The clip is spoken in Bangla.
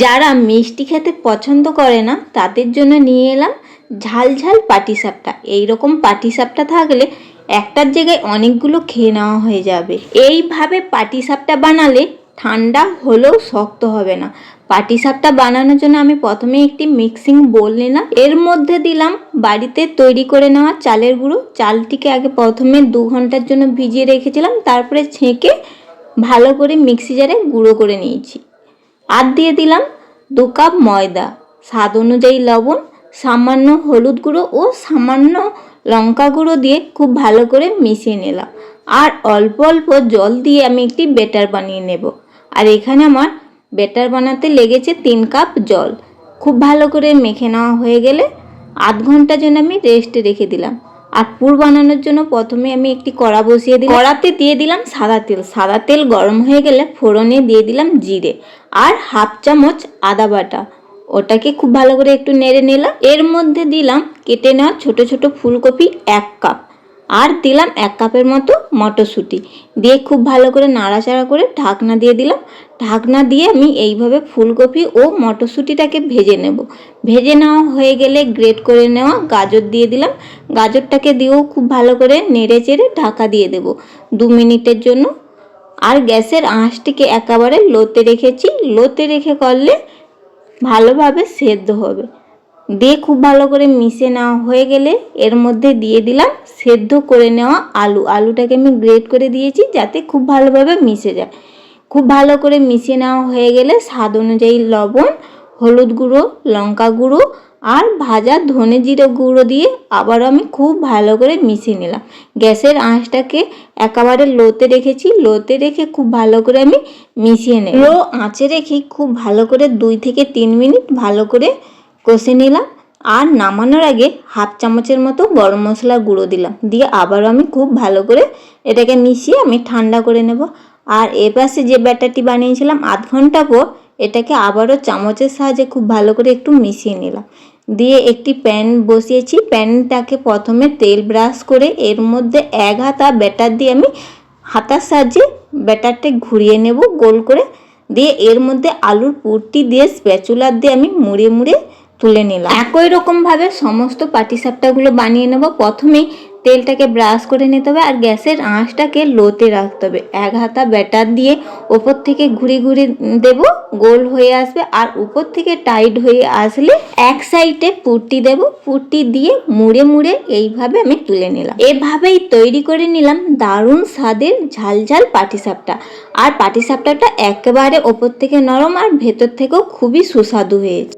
যারা মিষ্টি খেতে পছন্দ করে না, তাদের জন্য নিয়ে এলাম ঝাল ঝাল পাটিসাপটা এইরকম পাটিসাপটা থাকলে একটার জায়গায় অনেকগুলো খেয়ে নেওয়া হয়ে যাবে। এইভাবে পাটিসাপটা বানালে ঠান্ডা হলেও শক্ত হবে না। পাটিসাপটা বানানোর জন্য আমি প্রথমে একটি মিক্সিং বোল নিলাম। এর মধ্যে দিলাম বাড়িতে তৈরি করে নেওয়া চালের গুঁড়ো। চালটিকে আগে প্রথমে দু ঘণ্টার জন্য ভিজিয়ে রেখেছিলাম। তারপরে ছেঁকে ভালো করে মিক্সি জারে গুঁড়ো করে নিয়েছি। আর দিয়ে দিলাম দু কাপ ময়দা। স্বাদ অনুযায়ী লবণ, সামান্য হলুদ গুঁড়ো ও সামান্য লঙ্কা গুঁড়ো দিয়ে খুব ভালো করে মিশিয়ে নিলাম। আর অল্প অল্প জল দিয়ে আমি একটি বেটার বানিয়ে নেব। আর এখানে আমার বেটার বানাতে লেগেছে তিন কাপ জল। খুব ভালো করে মেখে নেওয়া হয়ে গেলে আধ ঘণ্টার জন্য আমি রেস্টে রেখে দিলাম। আর পুর বানানোর জন্য প্রথমে আমি একটি কড়া বসিয়ে দিই কড়াতে দিয়ে দিলাম সাদা তেল। সাদা তেল গরম হয়ে গেলে ফোড়নে দিয়ে দিলাম জিরে আর হাফ চামচ আদা বাটা। ওটাকে খুব ভালো করে একটু নেড়ে নিলাম। এর মধ্যে দিলাম কেটে নেওয়া ছোট ছোট ফুলকপি এক কাপ। আর দিলাম এক কাপের মতো মটরশুঁটি। দিয়ে খুব ভালো করে নাড়াচাড়া করে ঢাকনা দিয়ে দিলাম। ঢাকনা দিয়ে আমি এইভাবে ফুলকপি ও মটরশুঁটিটাকে ভেজে নেব। ভেজে নেওয়া হয়ে গেলে গ্রেট করে নেওয়া গাজর দিয়ে দিলাম। গাজরটাকে দিয়েও খুব ভালো করে নেড়ে চেড়ে ঢাকা দিয়ে দেব দু মিনিটের জন্য। আর গ্যাসের আঁশটিকে একেবারে লোতে রেখেছি। লোতে রেখে করলে ভালোভাবে সেদ্ধ হবে। দিয়ে খুব ভালো করে মিশে নেওয়া হয়ে গেলে এর মধ্যে দিয়ে দিলাম সেদ্ধ করে নেওয়া আলু। আলুটাকে আমি গ্রেট করে দিয়েছি যাতে খুব ভালোভাবে মিশে যায়। খুব ভালো করে মিশিয়ে নেওয়া হয়ে গেলে স্বাদ অনুযায়ী লবণ, হলুদ গুঁড়ো, লঙ্কা গুঁড়ো আর ভাজা ধনে জিরে গুঁড়ো দিয়ে আবার আমি খুব ভালো করে মিশিয়ে নিলাম। গ্যাসের আঁচটাকে একেবারে লোতে রেখেছি। লোতে রেখে খুব ভালো করে আমি মিশিয়ে নেব। লো আঁচে রেখে খুব ভালো করে দুই থেকে তিন মিনিট ভালো করে কষে নিলাম আর নামানোর আগে হাফ চামচের মতো গরম মশলা গুঁড়ো দিলাম। দিয়ে আবারও আমি খুব ভালো করে এটাকে মিশিয়ে আমি ঠান্ডা করে নেব। আর এপাশে যে ব্যাটারটি বানিয়েছিলাম আধ ঘণ্টা পর এটাকে আবারও চামচের সাহায্যে খুব ভালো করে একটু মিশিয়ে নিলাম। দিয়ে একটি প্যান বসিয়েছি। প্যানটাকে প্রথমে তেল ব্রাশ করে এর মধ্যে এক হাতা ব্যাটার দিয়ে আমি হাতার সাহায্যে ব্যাটারটা ঘুরিয়ে নেব গোল করে। দিয়ে এর মধ্যে আলুর পুরটি দিয়ে স্প্যাচুলার দিয়ে আমি মুড়ে মুড়ে তুলে নিলাম। একই রকমভাবে সমস্ত পাটিসাপটাগুলো বানিয়ে নেব। প্রথমেই তেলটাকে ব্রাশ করে নিতে হবে আর গ্যাসের আঁচটাকে লোতে রাখতে হবে। এক হাতা ব্যাটার দিয়ে ওপর থেকে ঘুরে ঘুরে দেব, গোল হয়ে আসবে আর উপর থেকে টাইট হয়ে আসলে এক সাইডে পুরটি দেব। পুরটি দিয়ে মুড়ে মুড়ে এইভাবে আমি তুলে নিলাম। এভাবেই তৈরি করে নিলাম দারুণ স্বাদের ঝাল ঝাল পাটিসাপটা আর পাটিসাপটাটা একেবারে ওপর থেকে নরম আর ভেতর থেকেও খুবই সুস্বাদু হয়েছে।